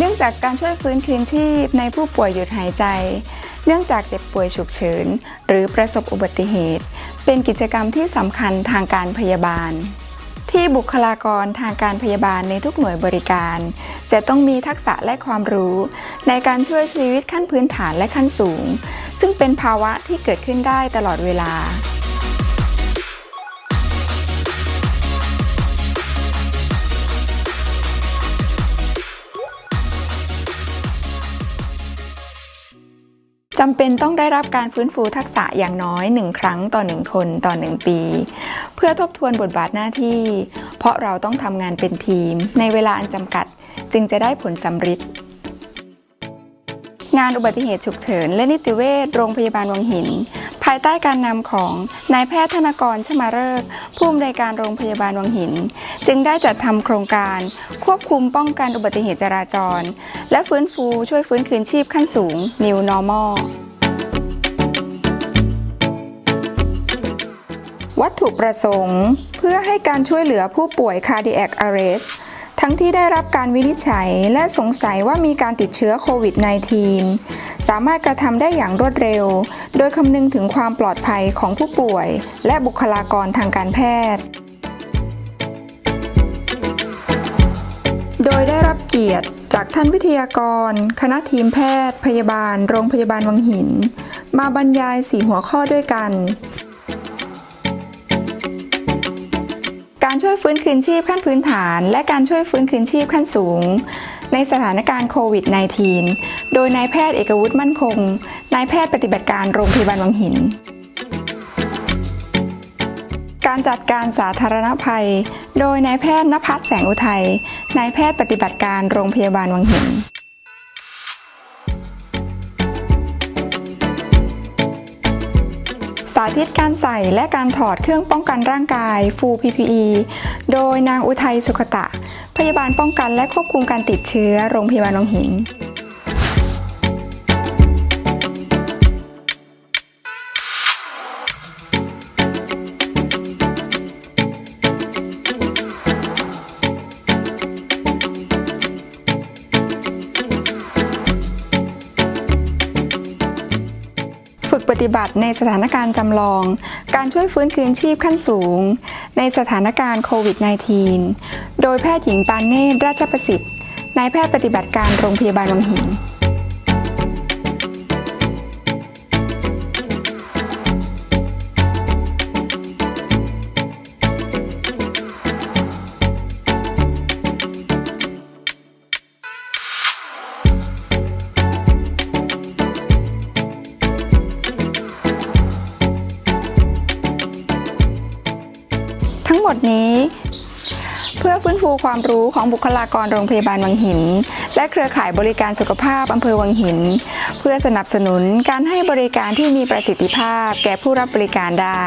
นื่องจากการช่วยฟื้นคืนชีพในผู้ป่วยหยุดหายใจ เนื่องจากเจ็บป่วยฉุกเฉินหรือประสบอุบัติเหตุ เป็นกิจกรรมที่สำคัญทางการพยาบาล ที่บุคลากรทางการพยาบาลในทุกหน่วยบริการ จะต้องมีทักษะและความรู้ ในการช่วยชีวิตขั้นพื้นฐานและขั้นสูง ซึ่งเป็นภาวะที่เกิดขึ้นได้ตลอดเวลา จำเป็นต้องได้รับการฟื้นฟูทักษะอย่างน้อย 1 ครั้งต่อ 1 คนต่อ 1 ปี เพื่อทบทวนบทบาทหน้าที่ เพราะเราต้องทำงานเป็นทีม ในเวลาอันจำกัดจึงจะได้ผลสำฤทธิ์ งานอุบัติเหตุฉุกเฉิน และนิติเวชโรงพยาบาลวังหิน ภายใต้การนำของนายแพทย์ธนกรชมาเริกผู้อำนวยการโรงพยาบาลวังหิน จึงได้จัดทำโครงการ ควบคุมป้องกันอุบัติเหตุจราจร และฟื้นฟูช่วยฟื้นคืนชีพขั้นสูง New Normal วัตถุประสงค์ เพื่อให้การช่วยเหลือผู้ป่วย cardiac arrest ทั้งที่ได้รับการวินิจฉัยและสงสัยว่ามีการติดเชื้อโควิด -19 สามารถกระทำได้อย่างรวดเร็ว โดยคำนึงถึงความปลอดภัยของผู้ป่วย และบุคลากรทางการแพทย์ โดยได้รับเกียรติจากท่านวิทยากร คณะทีมแพทย์ พยาบาล โรงพยาบาลวังหิน มาบรรยายสี่หัวข้อด้วยกัน การช่วยฟื้นคืนชีพขั้นพื้นฐาน และการช่วยฟื้นคืนชีพขั้นสูง ในสถานการณ์โควิด -19 โดยนายแพทย์เอกวุฒิมั่นคง นายแพทย์ปฏิบัติการโรงพยาบาลวังหิน การจัดการสาธารณภัย โดยนายแพทย์นภัสแสงอุทัย นายแพทย์ปฏิบัติการโรงพยาบาลวังหิน ธิตการใส่และการถอดเครื่องป้องกันร่างกาย Full PPE โดยนางอุทัยสุขตะ พยาบาลป้องกันและควบคุมการติดเชื้อโรงพยาบาลวังหิน ปฏิบัติในสถานการณ์จำลอง การช่วยฟื้นคืนชีพขั้นสูง ในสถานการณ์โควิด -19 โดยแพทย์หญิงปานเนตรราชประสิทธิ์นายแพทย์ปฏิบัติการโรงพยาบาลวังหิน ดนี้ เพื่อฟื้นฟูความรู้ของบุคลากรโรงพยาบาลวังหิน และเครือข่ายบริการสุขภาพอำเภอวังหิน เพื่อสนับสนุนการให้บริการที่มีประสิทธิภาพแก่ผู้รับบริการได้